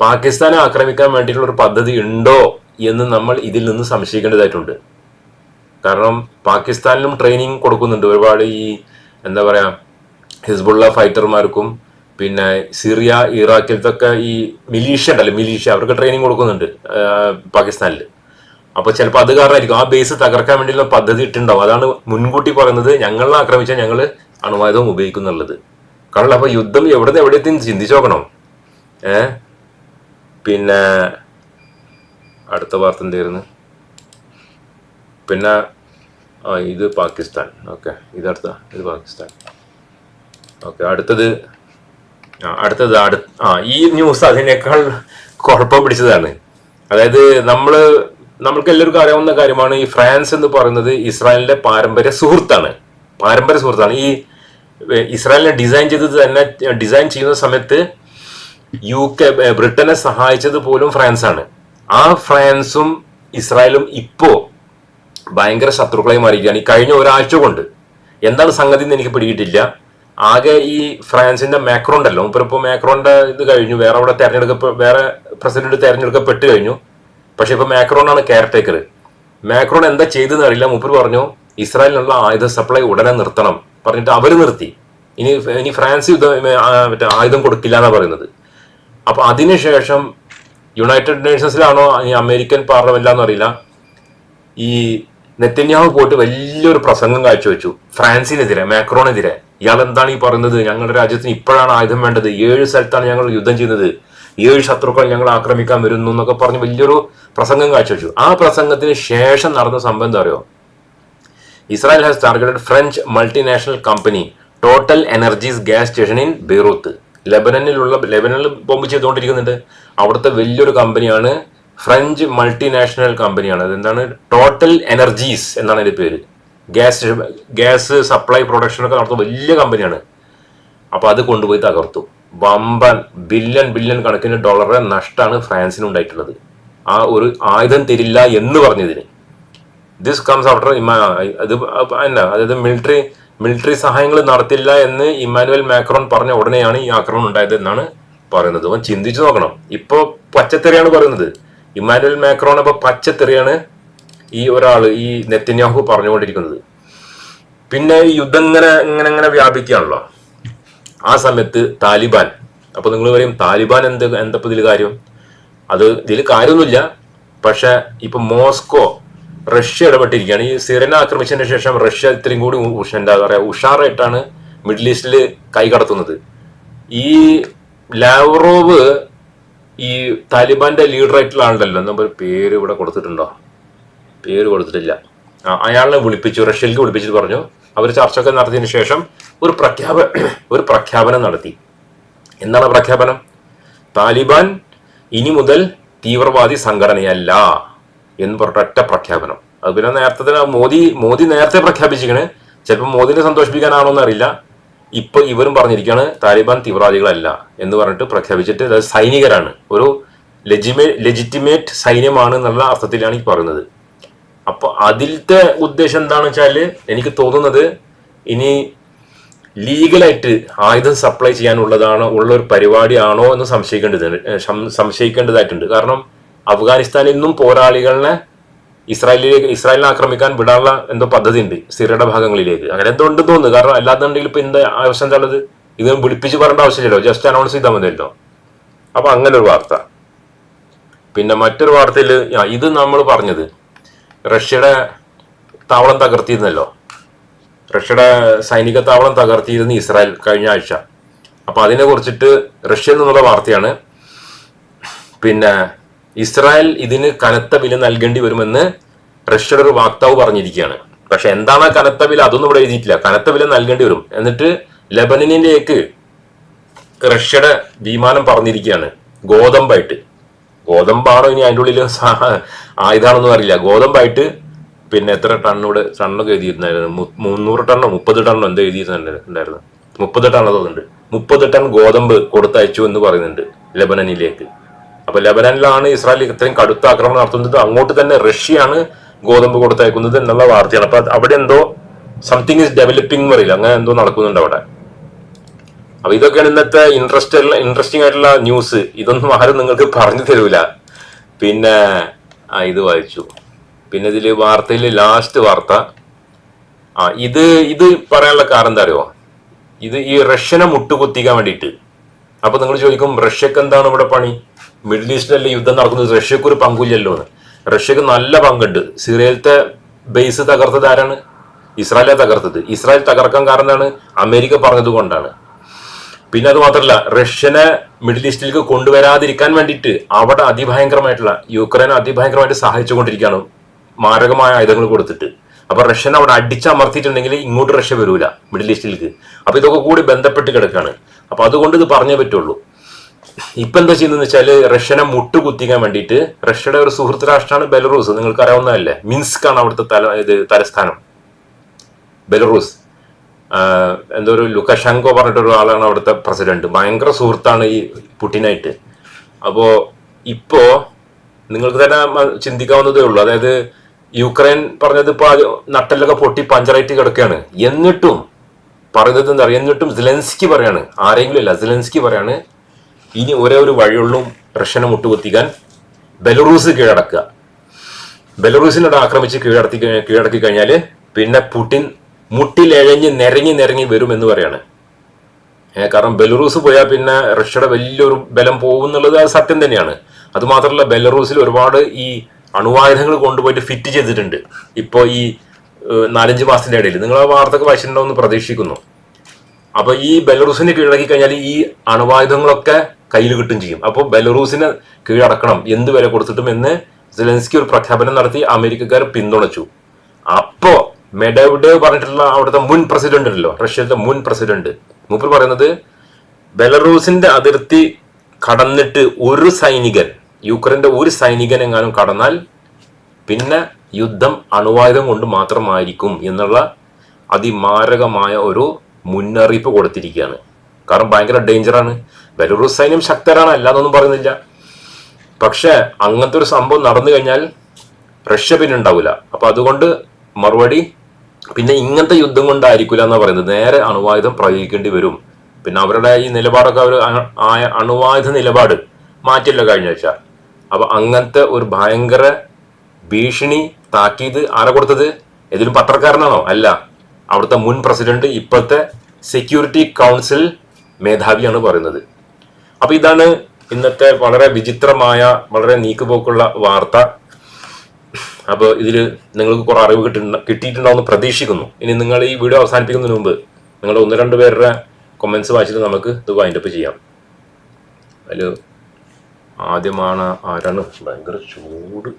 പാകിസ്ഥാനെ ആക്രമിക്കാൻ വേണ്ടിയിട്ടുള്ള ഒരു പദ്ധതി ഉണ്ടോ എന്ന് നമ്മൾ ഇതിൽ നിന്ന് സംശയിക്കേണ്ടതായിട്ടുണ്ട്. കാരണം പാകിസ്ഥാനിലും ട്രെയിനിങ് കൊടുക്കുന്നുണ്ട്. ഒരുപാട് ഈ എന്താ പറയാ ഹിസ്ബുള്ള ഫൈറ്റർമാർക്കും പിന്നെ സിറിയ ഇറാഖിലത്തൊക്കെ ഈ മിലീഷ്യ ഉണ്ടല്ലോ മിലീഷ്യ അവർക്ക് ട്രെയിനിങ് കൊടുക്കുന്നുണ്ട് പാകിസ്ഥാനിൽ അപ്പൊ ചിലപ്പോൾ അത് കാരണമായിരിക്കും ആ ബേസ് തകർക്കാൻ വേണ്ടിയുള്ള പദ്ധതി ഇട്ടുണ്ടാവും അതാണ് മുൻകൂട്ടി പറയുന്നത് ഞങ്ങളെ ആക്രമിച്ചാൽ ഞങ്ങൾ അണുവായുധം ഉപയോഗിക്കുന്നുള്ളത്. കാരണം അപ്പൊ യുദ്ധം എവിടെ നിന്ന് എവിടെ എത്തി ചിന്തിച്ചു നോക്കണം. ഏ? പിന്നെ അടുത്ത വാർത്ത എന്തായിരുന്നു? പിന്നെ ഇത് പാകിസ്ഥാൻ. ഓക്കെ ഇതടുത്ത ഇത് പാകിസ്ഥാൻ. ഓക്കെ അടുത്തത് ആ അടുത്തത് അടു ആ ഈ ന്യൂസ് അതിനേക്കാൾ കുഴപ്പം പിടിച്ചതാണ്. അതായത് നമ്മൾ നമ്മൾക്ക് എല്ലാവർക്കും അറിയാവുന്ന കാര്യമാണ് ഈ ഫ്രാൻസ് എന്ന് പറയുന്നത് ഇസ്രായേലിന്റെ പാരമ്പര്യ സുഹൃത്താണ്. പാരമ്പര്യ സുഹൃത്താണ്. ഈ ഇസ്രായേലിനെ ഡിസൈൻ ചെയ്തത് തന്നെ ഡിസൈൻ ചെയ്യുന്ന സമയത്ത് യു കെ ബ്രിട്ടനെ സഹായിച്ചത് പോലും ഫ്രാൻസാണ്. ആ ഫ്രാൻസും ഇസ്രായേലും ഇപ്പോ ഭയങ്കര ശത്രുക്കളായി മാറിയിരിക്കുകയാണ്. ഈ കഴിഞ്ഞ ഒരാഴ്ച കൊണ്ട്. എന്താണ് സംഗതി എന്ന് എനിക്ക് പിടിയിട്ടില്ല ആകെ ഈ ഫ്രാൻസിന്റെ മാക്രോണ്ടല്ലോ ഇപ്പൊ മാക്രോണ്ട ഇത് കഴിഞ്ഞു. വേറെ അവിടെ തെരഞ്ഞെടുക്കപ്പെ വേറെ പ്രസിഡന്റ് തെരഞ്ഞെടുക്കപ്പെട്ട് കഴിഞ്ഞു. പക്ഷെ ഇപ്പൊ മാക്രോണാണ് കെയർ ടേക്കർ മാക്രോൺ എന്താ ചെയ്തെന്ന് അറിയില്ല. മൂപ്പർ പറഞ്ഞു ഇസ്രായേലിനുള്ള ആയുധ സപ്ലൈ ഉടനെ നിർത്തണം. പറഞ്ഞിട്ട് അവർ നിർത്തി. ഇനി ഇനി ഫ്രാൻസ് യുദ്ധം മറ്റേ ആയുധം കൊടുക്കില്ല എന്നാ പറയുന്നത്. അപ്പൊ അതിനുശേഷം യുണൈറ്റഡ് നേഷൻസിലാണോ ഈ അമേരിക്കൻ പാർലമെന്റിലാണെന്ന് അറിയില്ല. ഈ നെറ്റന്യാവ് പോയിട്ട് വലിയൊരു പ്രസംഗം കാഴ്ചവെച്ചു. ഫ്രാൻസിനെതിരെ മാക്രോണെതിരെ. ഇയാൾ എന്താണ് ഈ പറയുന്നത്? ഞങ്ങളുടെ രാജ്യത്തിന് ഇപ്പോഴാണ് ആയുധം വേണ്ടത്. ഏഴ് സ്ഥലത്താണ് ഞങ്ങൾ യുദ്ധം ചെയ്യുന്നത്. ഏഴ് ശത്രുക്കൾ ഞങ്ങൾ ആക്രമിക്കാൻ വരുന്നു എന്നൊക്കെ പറഞ്ഞ് വലിയൊരു പ്രസംഗം കാഴ്ചവെച്ചു. ആ പ്രസംഗത്തിന് ശേഷം നടന്ന സംഭവം എന്താ അറിയോ? Israel has targeted French multinational company Total Energies gas station in Beirut ലെബനനിലുള്ള ലെബനനിൽ ബോംബ് ചെയ്തുകൊണ്ടിരിക്കുന്നുണ്ട്. അവിടുത്തെ വലിയൊരു കമ്പനിയാണ് ഫ്രഞ്ച് മൾട്ടിനാഷണൽ കമ്പനിയാണ് അതെന്താണ്? ടോട്ടൽ എനർജീസ് എന്നാണ് അതിന്റെ പേര്. ഗ്യാസ് ഗ്യാസ് സപ്ലൈ പ്രൊഡക്ഷൻ ഒക്കെ നടത്തുന്ന വലിയ കമ്പനിയാണ് അപ്പോൾ അത് കൊണ്ടുപോയി തകർത്തു. വമ്പൻ ബില്യൺ ബില്യൺ കണക്കിന് ഡോളറെ നഷ്ടമാണ് ഫ്രാൻസിന് ഉണ്ടായിട്ടുള്ളത് ആ ഒരു ആയുധം തരില്ല എന്ന് പറഞ്ഞതിന്. ദിസ് കംസ് ആഫ്റ്റർ അത് എന്നാ അതായത് മിലിറ്ററി മിലിറ്ററി സഹായങ്ങൾ നടത്തില്ല എന്ന് ഇമ്മാനുവൽ മാക്രോൺ പറഞ്ഞ ഉടനെയാണ് ഈ ആക്രമണം ഉണ്ടായത് എന്നാണ് പറയുന്നത്. അവൻ ചിന്തിച്ചു നോക്കണം. ഇപ്പോൾ പച്ചത്തെറിയാണ് പറയുന്നത്. ഇമ്മാനുവൽ മാക്രോൺ ഇപ്പൊ പച്ചത്തെറിയാണ് ഈ ഒരാൾ ഈ നെത്തന്യാഹു പറഞ്ഞുകൊണ്ടിരിക്കുന്നത്. പിന്നെ യുദ്ധം ഇങ്ങനെ ഇങ്ങനെ ഇങ്ങനെ വ്യാപിക്കുകയാണല്ലോ. ആ സമയത്ത് താലിബാൻ. അപ്പൊ നിങ്ങൾ പറയും താലിബാൻ എന്ത് എന്താ ഇതിൽ കാര്യം? അത് ഇതിൽ കാര്യമൊന്നുമില്ല. പക്ഷെ ഇപ്പൊ മോസ്കോ റഷ്യ ഇടപെട്ടിരിക്കുകയാണ്. ഈ സിറിയനെ ആക്രമിച്ചതിന് ശേഷം റഷ്യ ഇത്രയും കൂടി എന്താ പറയാ ഉഷാറായിട്ടാണ് മിഡിൽ ഈസ്റ്റിൽ കൈകടത്തുന്നത് ഈ ലാവറോവ് ഈ താലിബാന്റെ ലീഡർ ആയിട്ടുള്ള ആളുണ്ടല്ലോ നമ്മൾ പേര് ഇവിടെ കൊടുത്തിട്ടുണ്ടോ? പേര് കൊടുത്തിട്ടില്ല. അയാളെ വിളിപ്പിച്ചു റഷ്യയിലേക്ക് വിളിപ്പിച്ചിട്ട് പറഞ്ഞു. അവർ ചർച്ചയൊക്കെ നടത്തിയതിനു ശേഷം ഒരു പ്രഖ്യാപ ഒരു പ്രഖ്യാപനം നടത്തി. എന്താണ് പ്രഖ്യാപനം? താലിബാൻ ഇനി മുതൽ തീവ്രവാദി സംഘടനയല്ല എന്ന് പറഞ്ഞൊറ്റ പ്രഖ്യാപനം. അത് പിന്നെ നേരത്തെ തന്നെ മോദി മോദി നേരത്തെ പ്രഖ്യാപിച്ചിരിക്കണ്. ചിലപ്പോൾ മോദിനെ സന്തോഷിപ്പിക്കാനാണോ എന്നറിയില്ല. ഇപ്പൊ ഇവരും പറഞ്ഞിരിക്കുകയാണ് താലിബാൻ തീവ്രവാദികളല്ല എന്ന് പറഞ്ഞിട്ട് പ്രഖ്യാപിച്ചിട്ട് അത് സൈനികരാണ്. ഒരു ലെജിമേ ലെജിറ്റിമേറ്റ് സൈന്യമാണ് എന്നുള്ള അർത്ഥത്തിലാണ് ഈ പറയുന്നത്. അപ്പൊ അതിലത്തെ ഉദ്ദേശം എന്താണെന്ന് വെച്ചാൽ എനിക്ക് തോന്നുന്നത് ഇനി ലീഗലായിട്ട് ആയുധം സപ്ലൈ ചെയ്യാനുള്ളതാണോ ഉള്ള ഒരു പരിപാടിയാണോ എന്ന് സംശയിക്കേണ്ടതുണ്ട് സംശയിക്കേണ്ടതായിട്ടുണ്ട്. കാരണം അഫ്ഗാനിസ്ഥാനിൽ നിന്നും പോരാളികളെ ഇസ്രായേലിലേക്ക് ഇസ്രായേലിനെ ആക്രമിക്കാൻ വിടാനുള്ള എന്തോ പദ്ധതി ഉണ്ട് സിറിയയുടെ ഭാഗങ്ങളിലേക്ക്. അങ്ങനെ എന്തോ ഉണ്ട് തോന്നുന്നു. കാരണം അല്ലാന്നുണ്ടെങ്കിൽ ഇപ്പൊ എന്താ ആവശ്യം എന്താ ഉള്ളത്? ഇത് വിളിപ്പിച്ച് പറയേണ്ട ആവശ്യമില്ലല്ലോ. ജസ്റ്റ് അനൗൺസ് ചെയ്താൽ മതിയല്ലോ. അപ്പൊ അങ്ങനെ ഒരു വാർത്ത. പിന്നെ മറ്റൊരു വാർത്തയിൽ ഇത് നമ്മൾ പറഞ്ഞത് റഷ്യയുടെ താവളം തകർത്തിയിരുന്നല്ലോ റഷ്യയുടെ സൈനിക താവളം തകർത്തിയിരുന്നു ഇസ്രായേൽ കഴിഞ്ഞ ആഴ്ച. അപ്പൊ അതിനെ കുറിച്ചിട്ട് റഷ്യയിൽ നിന്നുള്ള വാർത്തയാണ്. പിന്നെ ഇസ്രായേൽ ഇതിന് കനത്ത വില നൽകേണ്ടി വരുമെന്ന് റഷ്യയുടെ ഒരു വാക്താവ് പറഞ്ഞിരിക്കുകയാണ്. പക്ഷെ എന്താണ് കനത്ത വില? അതൊന്നും ഇവിടെ എഴുതിയിട്ടില്ല. കനത്ത വില നൽകേണ്ടി വരും. എന്നിട്ട് ലെബനനിലേക്ക് റഷ്യയുടെ വിമാനം പറഞ്ഞിരിക്കുകയാണ്. ഗോതമ്പായിട്ട്. ഗോതമ്പാണോ ഇനി അതിന്റെ ഉള്ളിൽ ആയുധാണെന്നും അറിയില്ല. ഗോതമ്പായിട്ട് പിന്നെ എത്ര ടണ്ണൂടെ ടണ്ണൊക്കെ എഴുതിയിട്ടുണ്ടായിരുന്നു? മുന്നൂറ് ടണ്ണോ മുപ്പത് ടണ്ണോ എന്തോ എഴുതിയിട്ടുണ്ടായിരുന്നു മുപ്പത് ടൺ തോന്നുന്നുണ്ട് മുപ്പത് ടൺ ഗോതമ്പ് കൊടുത്തയച്ചു എന്ന് പറയുന്നുണ്ട് ലബനനിലേക്ക്. അപ്പൊ ലബനനിലാണ് ഇസ്രായേൽ ഇത്രയും കടുത്ത ആക്രമണം നടത്തുന്നത്. അങ്ങോട്ട് തന്നെ റഷ്യയാണ് ഗോതമ്പ് കൊടുത്തയക്കുന്നത് എന്നുള്ള വാർത്തയാണ്. അപ്പൊ അവിടെ എന്തോ സംതിങ് ഇസ് ഡെവലപ്പിംഗ് എന്ന് പറയില്ല അങ്ങനെ എന്തോ നടക്കുന്നുണ്ട് അവിടെ. അപ്പൊ ഇതൊക്കെയാണ് ഇന്നത്തെ ഇൻട്രസ്റ്റ് ഇൻട്രസ്റ്റിംഗ് ആയിട്ടുള്ള ന്യൂസ് ഇതൊന്നും ആരും നിങ്ങൾക്ക് പറഞ്ഞു തരൂല. പിന്നെ ഇത് വായിച്ചു. പിന്നെ ഇതിൽ വാർത്തയിൽ ലാസ്റ്റ് വാർത്ത. ആ ഇത് ഇത് പറയാനുള്ള കാരണം എന്താ അറിയോ ഇത് ഈ റഷ്യനെ മുട്ടുകുത്തിക്കാൻ വേണ്ടിയിട്ട്. അപ്പൊ നിങ്ങൾ ചോദിക്കും റഷ്യക്ക് എന്താണ് ഇവിടെ പണി? മിഡിൽ ഈസ്റ്റിലല്ലേ യുദ്ധം നടക്കുന്നത്? റഷ്യക്ക് ഒരു പങ്കുമില്ലല്ലോ എന്ന്. റഷ്യക്ക് നല്ല പങ്കുണ്ട്. സിറിയയിലത്തെ ബേസ് തകർത്തത് ആരാണ്? ഇസ്രായേലെ തകർത്തത്. ഇസ്രായേൽ തകർക്കാൻ കാരണം എന്താണ്? അമേരിക്ക പറഞ്ഞത് കൊണ്ടാണ്. പിന്നെ അത് മാത്രമല്ല റഷ്യനെ മിഡിൽ ഈസ്റ്റിലേക്ക് കൊണ്ടുവരാതിരിക്കാൻ വേണ്ടിയിട്ട് അവിടെ അതിഭയങ്കരമായിട്ടുള്ള യുക്രൈനെ അതിഭയങ്കരമായിട്ട് സഹായിച്ചുകൊണ്ടിരിക്കുകയാണ് മാരകമായ ആയുധങ്ങൾ കൊടുത്തിട്ട്. അപ്പൊ റഷ്യനെ അവിടെ അടിച്ചമർത്തിയിട്ടുണ്ടെങ്കിൽ ഇങ്ങോട്ട് റഷ്യ വരൂല മിഡിൽ ഈസ്റ്റിലേക്ക്. അപ്പൊ ഇതൊക്കെ കൂടി ബന്ധപ്പെട്ട് കിടക്കാണ് അപ്പൊ അതുകൊണ്ട് ഇത് പറഞ്ഞേ പറ്റുള്ളൂ. ഇപ്പൊ എന്താ ചെയ്യുന്നത് വെച്ചാൽ റഷ്യനെ മുട്ടുകുത്തിക്കാൻ വേണ്ടിയിട്ട് റഷ്യയുടെ ഒരു സുഹൃത്ത് രാഷ്ട്രമാണ് ബെലറൂസ്. നിങ്ങൾക്ക് അറിയാവുന്നതല്ലേ മിൻസ്ക് ആണ് അവിടുത്തെ തല ഇത് തലസ്ഥാനം. ബെലറൂസ്. എന്തോ ഒരു ലുക്കഷങ്കോ പറഞ്ഞിട്ടൊരു ആളാണ് അവിടുത്തെ പ്രസിഡന്റ്. ഭയങ്കര സുഹൃത്താണ് ഈ പുടിനായിട്ട് അപ്പോ ഇപ്പോ നിങ്ങൾക്ക് തന്നെ ചിന്തിക്കാവുന്നതേ ഉള്ളൂ. അതായത് യുക്രൈൻ പറഞ്ഞത് ഇപ്പോൾ നട്ടല്ലൊക്കെ പൊട്ടി പഞ്ചറായിട്ട് കിടക്കുകയാണ്. എന്നിട്ടും പറയുന്നത് എന്താ പറയുക? എന്നിട്ടും സിലൻസ്കി പറയാണ്. ആരെങ്കിലും ഇല്ല സിലൻസ്കി പറയാണ് ഇനി ഒരേ ഒരു വഴിയുള്ളൂ റഷ്യനെ മുട്ടുകുത്തിക്കാൻ. ബെലറൂസ് കീഴടക്കുക. ബെലറൂസിനോട് ആക്രമിച്ച് കീഴടത്തി കഴി- കീഴടക്കി കഴിഞ്ഞാൽ പിന്നെ പുടിൻ മുട്ടിലെഴഞ്ഞ് നിറങ്ങി നിറങ്ങി വരും എന്ന് പറയാണ് കാരണം ബെലറൂസ് പോയാൽ പിന്നെ റഷ്യയുടെ വലിയൊരു ബലം പോകും എന്നുള്ളത് അത് സത്യം തന്നെയാണ്. അതുമാത്രമല്ല ബെലറൂസിൽ ഒരുപാട് ഈ അണുവായുധങ്ങൾ കൊണ്ടുപോയിട്ട് ഫിറ്റ് ചെയ്തിട്ടുണ്ട്. ഇപ്പോൾ ഈ നാലഞ്ച് മാസത്തിന്റെ ഇടയിൽ. നിങ്ങൾ ആ വാർത്തക്ക് എന്ന് പ്രതീക്ഷിക്കുന്നു. അപ്പോൾ ഈ ബെലറൂസിനെ കീഴടക്കി കഴിഞ്ഞാൽ ഈ അണുവായുധങ്ങളൊക്കെ കയ്യിൽ കിട്ടും ചെയ്യും. അപ്പോൾ ബെലറൂസിനെ കീഴടക്കണം. എന്ത് വില കൊടുത്തിട്ടും എന്ന് സെലൻസ്കി ഒരു പ്രഖ്യാപനം നടത്തി അമേരിക്കക്കാർ പിന്തുണച്ചു. അപ്പോ മെഡവ്ഡേവ് പറഞ്ഞിട്ടുള്ള അവിടുത്തെ മുൻ പ്രസിഡന്റ് ഉണ്ടല്ലോ റഷ്യയിലെ മുൻ പ്രസിഡന്റ്. മൂപ്പർ പറയുന്നത് ബെലറൂസിന്റെ അതിർത്തി കടന്നിട്ട് ഒരു സൈനികൻ യുക്രൈന്റെ ഒരു സൈനികൻ എങ്ങാനും കടന്നാൽ പിന്നെ യുദ്ധം അണുവായുധം കൊണ്ട് മാത്രമായിരിക്കും എന്നുള്ള അതിമാരകമായ ഒരു മുന്നറിയിപ്പ് കൊടുത്തിരിക്കുകയാണ്. കാരണം ഭയങ്കര ഡേഞ്ചറാണ്. ബെലറൂസ് സൈന്യം ശക്തരാണ് അല്ലാന്നൊന്നും പറയുന്നില്ല. പക്ഷെ അങ്ങനത്തെ ഒരു സംഭവം നടന്നു കഴിഞ്ഞാൽ റഷ്യ പിന്നെ ഉണ്ടാവില്ല. അപ്പൊ അതുകൊണ്ട് മറുപടി പിന്നെ ഇങ്ങനത്തെ യുദ്ധം കൊണ്ടായിരിക്കില്ല എന്നാ പറയുന്നത്. നേരെ അണുവായുധം പ്രയോഗിക്കേണ്ടി വരും. പിന്നെ അവരുടെ ഈ നിലപാടൊക്കെ അവർ ആയ അണുവായുധ നിലപാട് മാറ്റില്ല കഴിഞ്ഞ ആഴ്ച. അപ്പൊ അങ്ങനത്തെ ഒരു ഭയങ്കര ഭീഷണി താക്കീത് ആരെ കൊടുത്തത്? ഏതൊരു പത്രക്കാരനാണോ? അല്ല. അവിടുത്തെ മുൻ പ്രസിഡന്റ് ഇപ്പോഴത്തെ സെക്യൂരിറ്റി കൗൺസിൽ മേധാവിയാണ് പറയുന്നത്. അപ്പൊ ഇതാണ് ഇന്നത്തെ വളരെ വിചിത്രമായ വളരെ നീക്കുപോക്കുള്ള വാർത്ത. അപ്പോൾ ഇതിൽ നിങ്ങൾക്ക് കുറേ അറിവ് കിട്ടി കിട്ടിയിട്ടുണ്ടാവുമെന്ന് പ്രതീക്ഷിക്കുന്നു. ഇനി നിങ്ങൾ ഈ വീഡിയോ അവസാനിപ്പിക്കുന്നതിന് മുമ്പ് നിങ്ങൾ ഒന്ന് രണ്ട് പേരുടെ കൊമൻസ് വായിച്ചിട്ട് നമുക്ക് ഇത് വൈൻഡപ്പ് ചെയ്യാം. അതിൽ ആദ്യമാണ് ആരാണ്? ഭയങ്കര ചൂട്.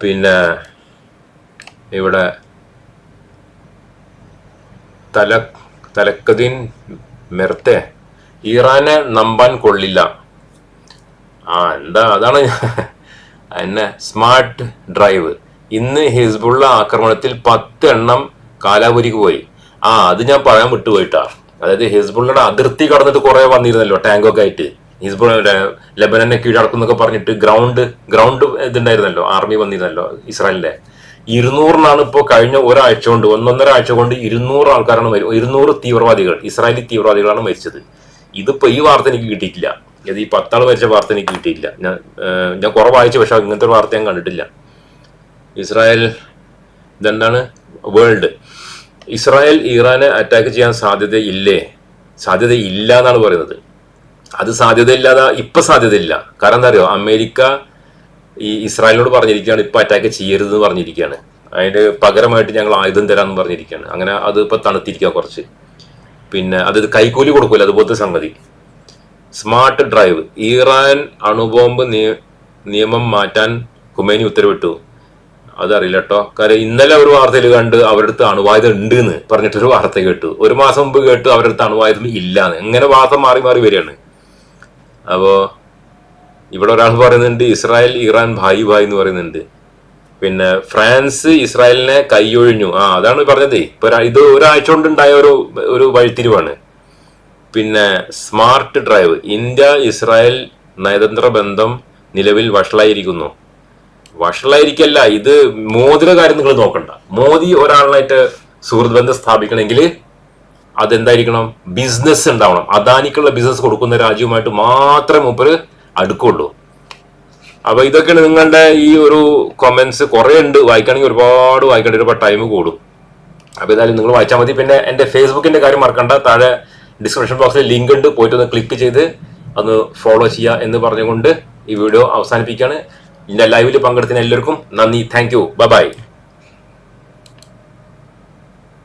പിന്നെ ഇവിടെ തല തലക്കതിൻ മെർത്തെ ഇറാനെ നമ്പാൻ കൊള്ളില്ല. ആ എന്താ? അതാണ് എന്നെ സ്മാർട്ട് ഡ്രൈവ് ഇന്ന് ഹിസ്ബുള്ള ആക്രമണത്തിൽ പത്ത് എണ്ണം കാലാപുരിക്ക് പോയി. ആ അത് ഞാൻ പറയാൻ വിട്ടുപോയിട്ടാ. അതായത് ഹിസ്ബുള്ളയുടെ അതിർത്തി കടന്നിട്ട് കുറെ വന്നിരുന്നല്ലോ ടാങ്കൊക്കെ ആയിട്ട്. ഹിസ്ബുള്ള ലബനനെ കീഴടക്കുന്നൊക്കെ പറഞ്ഞിട്ട് ഗ്രൗണ്ട് ഗ്രൗണ്ട് ഇതുണ്ടായിരുന്നല്ലോ ആർമി വന്നിരുന്നല്ലോ ഇസ്രായേലിന്റെ. ഇരുന്നൂറിനാണ് ഇപ്പോൾ കഴിഞ്ഞ ഒരാഴ്ച കൊണ്ട് ഒന്നൊന്നര ആഴ്ച കൊണ്ട് ഇരുന്നൂറ് ആൾക്കാരാണ് ഇരുന്നൂറ് തീവ്രവാദികൾ ഇസ്രായേലി തീവ്രവാദികളാണ് മരിച്ചത്. ഇതിപ്പോ ഈ വാർത്ത എനിക്ക് കിട്ടിയിട്ടില്ല. ഇത് ഈ പത്താൾ മരിച്ച വാർത്ത എനിക്ക് കിട്ടിയില്ല ഞാൻ ഞാൻ കുറെ വായിച്ചു പക്ഷെ ഇങ്ങനത്തെ ഒരു വാർത്ത ഞാൻ കണ്ടിട്ടില്ല. ഇസ്രായേൽ ഇതെന്താണ് വേൾഡ്. ഇസ്രായേൽ ഇറാനെ അറ്റാക്ക് ചെയ്യാൻ സാധ്യതയില്ലേ? സാധ്യതയില്ല എന്നാണ് പറയുന്നത്. അത് സാധ്യതയില്ലാതെ ഇപ്പൊ സാധ്യതയില്ല. കാരണം എന്താ അറിയോ? അമേരിക്ക ഈ ഇസ്രായേലിനോട് പറഞ്ഞിരിക്കുകയാണ് ഇപ്പൊ അറ്റാക്ക് ചെയ്യരുത് എന്ന് പറഞ്ഞിരിക്കുകയാണ്. അതിന് പകരമായിട്ട് ഞങ്ങൾ ആയുധം തരാമെന്ന് പറഞ്ഞിരിക്കുകയാണ്. അങ്ങനെ അത് ഇപ്പൊ തണുത്തിരിക്കുക കുറച്ച്. പിന്നെ അത് കൈക്കൂലി കൊടുക്കൂല അതുപോലത്തെ സംഗതി. Smart drive. ഇറാൻ അണുബോംബ് നിയമം മാറ്റാൻ കുമേനി ഉത്തരവിട്ടു. അതറിയില്ല കേട്ടോ കാര്യം ഇന്നലെ ഒരു വാർത്തയിൽ കണ്ട് അവരുടെ അടുത്ത് അണുവായുധം ഉണ്ട് എന്ന് പറഞ്ഞിട്ടൊരു വാർത്ത കേട്ടു. ഒരു മാസം മുമ്പ് കേട്ടു അവരുടെ അടുത്ത് അണുവായുധം ഇല്ലാന്ന്. ഇങ്ങനെ വാർത്ത മാറി മാറി വരികയാണ്. അപ്പോ ഇവിടെ ഒരാൾ പറയുന്നുണ്ട് ഇസ്രായേൽ ഇറാൻ ഭായി ഭായ് എന്ന് പറയുന്നുണ്ട്. പിന്നെ ഫ്രാൻസ് ഇസ്രായേലിനെ കൈയൊഴിഞ്ഞു. ആ അതാണ് പറഞ്ഞത്. ഇപ്പൊ ഇത് ഒരാഴ്ച കൊണ്ടുണ്ടായ ഒരു ഒരു വഴിത്തിരിവാണ്. പിന്നെ സ്മാർട്ട് ഡ്രൈവ്. ഇന്ത്യ ഇസ്രായേൽ നയതന്ത്ര ബന്ധം നിലവിൽ വഷളായിരിക്കുന്നു. വഷളായിരിക്കല്ല ഇത് മോദിയുടെ കാര്യം നിങ്ങൾ നോക്കണ്ട. മോദി ഒരാളായിട്ട് സുഹൃത്ത് ബന്ധം സ്ഥാപിക്കണമെങ്കിൽ അതെന്തായിരിക്കണം? ബിസിനസ് ഉണ്ടാവണം. അദാനിക്കുള്ള ബിസിനസ് കൊടുക്കുന്ന രാജ്യവുമായിട്ട് മാത്രമേ മൂപ്പര് അടുക്കുള്ളൂ. അപ്പൊ ഇതൊക്കെയാണ് നിങ്ങളുടെ ഈ ഒരു കൊമന്റ്സ് കുറെ ഉണ്ട്. വായിക്കണമെങ്കിൽ ഒരുപാട് വായിക്കേണ്ട. ഒരുപാട് ടൈം കൂടും. അപ്പൊ ഏതായാലും നിങ്ങൾ വായിച്ചാൽ മതി. പിന്നെ എന്റെ ഫേസ്ബുക്കിന്റെ കാര്യം മറക്കണ്ട. താഴെ ഡിസ്ക്രിപ്ഷൻ ബോക്സിൽ ലിങ്ക് ഉണ്ട്. പോയിട്ട് ഒന്ന് ക്ലിക്ക് ചെയ്ത് ഒന്ന് ഫോളോ ചെയ്യുക എന്ന് പറഞ്ഞുകൊണ്ട് ഈ വീഡിയോ അവസാനിപ്പിക്കുകയാണ്. ഇതിന്റെ ലൈവിൽ പങ്കെടുത്തിന് എല്ലാവർക്കും നന്ദി. Thank you by